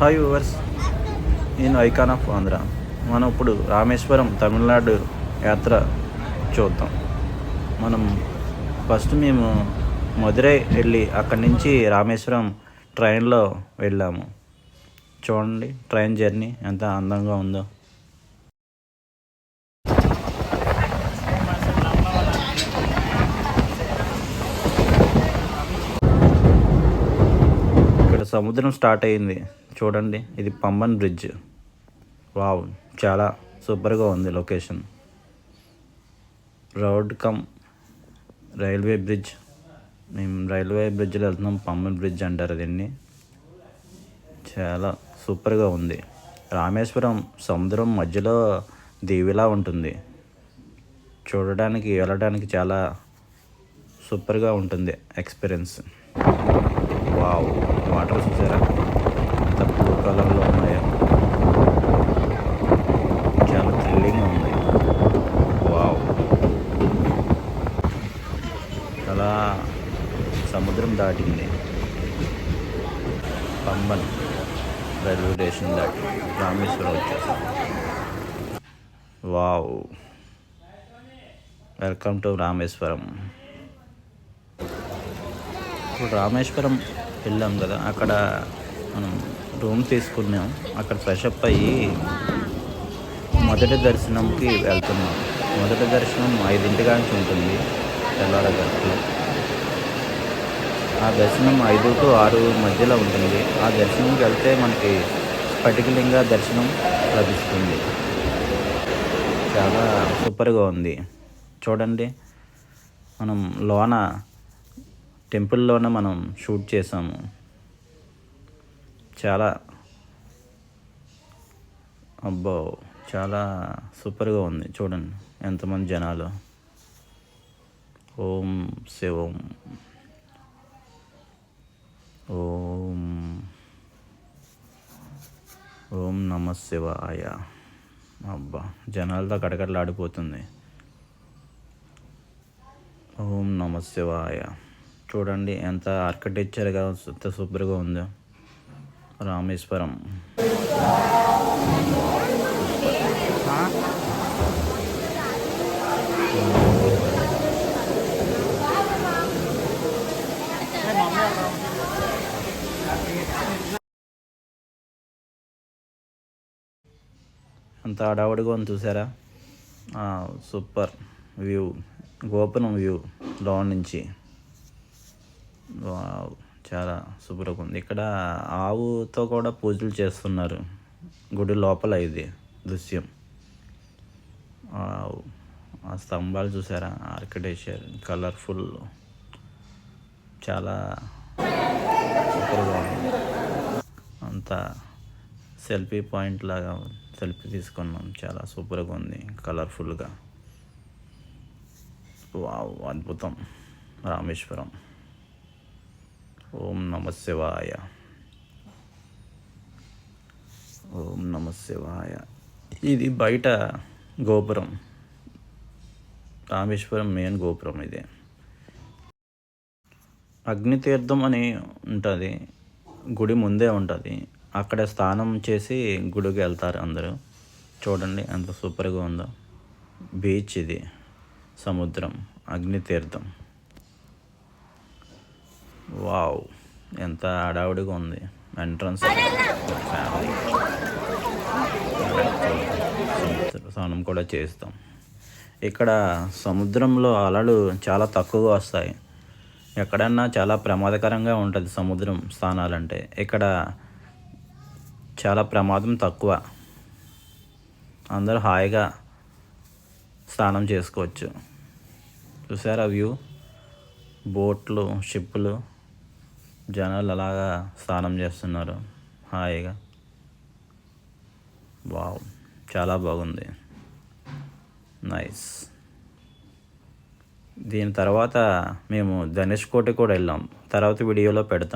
Hi వర్స్ నేను icon of Andhra మనం ఇప్పుడు రామేశ్వరం తమిళనాడు యాత్ర చూద్దాం. మనం ఫస్ట్ మేము మధురై వెళ్ళి అక్కడి నుంచి రామేశ్వరం ట్రైన్లో వెళ్ళాము. చూడండి ట్రైన్ జర్నీ ఎంత అందంగా ఉందో. ఇక్కడ సముద్రం స్టార్ట్ అయింది. చూడండి ఇది పంబన్ బ్రిడ్జ్. వావ్ చాలా సూపర్గా ఉంది location. Road cum railway bridge. మేము రైల్వే బ్రిడ్జ్లో వెళ్తున్నాం పంబన్ బ్రిడ్జ్ అంటారు దీన్ని. చాలా సూపర్గా ఉంది. రామేశ్వరం సముద్రం మధ్యలో దీవిలా ఉంటుంది. చూడడానికి వెళ్ళడానికి చాలా సూపర్గా ఉంటుంది ఎక్స్పీరియన్స్. వావ్ వాటర్ చూసారా? కలర్లో ఉన్నాయో? చాలా థ్రిల్లింగ్గా ఉంది. వావ్. అలా సముద్రం దాటింది. పంబన్ రైల్వే స్టేషన్ దాటి రామేశ్వరం వచ్చేసాం వావ్. Welcome to Rameswaram. ఇప్పుడు రామేశ్వరం వెళ్ళాం కదా అక్కడ మనం రూమ్ తీసుకున్నాం. అక్కడ ఫ్రెషప్ అయ్యి మొదటి దర్శనంకి వెళ్తున్నాం. మొదటి దర్శనం ఐదింటి నుంచి ఉంటుంది తెల్లారగట్లో ఆ దర్శనం ఐదు టు ఆరు మధ్యలో ఉంటుంది. ఆ దర్శనంకి వెళ్తే మనకి స్ఫటికలింగ దర్శనం లభిస్తుంది. చాలా సూపర్గా ఉంది. చూడండి మనం లోన టెంపుల్లోనే మనం షూట్ చేసాము. చాలా అబ్బో చాలా సూపర్గా ఉంది చూడండి ఎంతమంది జనాలు. ఓం శివం. ఓం. ఓం నమ శివాయ. అబ్బా జనాలతో కడకడలాడిపోతుంది ఓం నమ శివాయ. చూడండి ఎంత ఆర్కిటెక్చర్గా ఎంత సూపర్గా ఉందో. రామేశ్వరం. అంత హడావుడిగా ఉంది చూసారా? సూపర్ వ్యూ గోపురం వ్యూ లోన్ నుంచి. చాలా సూపర్గా ఉంది. ఇక్కడ ఆవుతో కూడా పూజలు చేస్తున్నారు. గుడి లోపల ఇది దృశ్యం. ఆ స్తంభాలు చూసారా? Architecture colourful. చాలా సూపర్గా ఉంది. అంతా సెల్ఫీ పాయింట్ లాగా సెల్ఫీ తీసుకున్నాం. చాలా సూపర్గా ఉంది కలర్ఫుల్గా. వావ్ అద్భుతం. రామేశ్వరం. ఓం నమ శివాయ. ఓం నమ శివాయ. ఇది బయట గోపురం. రామేశ్వరం మెయిన్ గోపురం ఇది. అగ్నితీర్థం అని ఉంటుంది. గుడి ముందే ఉంటుంది. అక్కడ స్నానం చేసి గుడికి వెళ్తారు అందరూ. చూడండి ఎంత సూపర్గా ఉందో. బీచ్ ఇది. సముద్రం. అగ్నితీర్థం. వావ్ ఎంత హడావుడిగా ఉంది. ఎంట్రన్స్ ఫ్యామిలీ స్నానం కూడా చేస్తాం. ఇక్కడ సముద్రంలో అలలు చాలా తక్కువగా వస్తాయి. ఎక్కడన్నా చాలా ప్రమాదకరంగా ఉంటుంది సముద్రం స్నానాలంటే ఇక్కడ చాలా ప్రమాదం తక్కువ. అందరూ హాయిగా స్నానం చేసుకోవచ్చు. చూసారా వ్యూ? బోట్లు షిప్పులు. జనాలు అలాగా స్నానం చేస్తున్నారు. హాయిగా. వావ్. చాలా బాగుంది. నైస్. దీని తర్వాత మేము ధనుష్ కోటి కూడా వెళ్ళాం. తర్వాత వీడియోలో పెడతాం.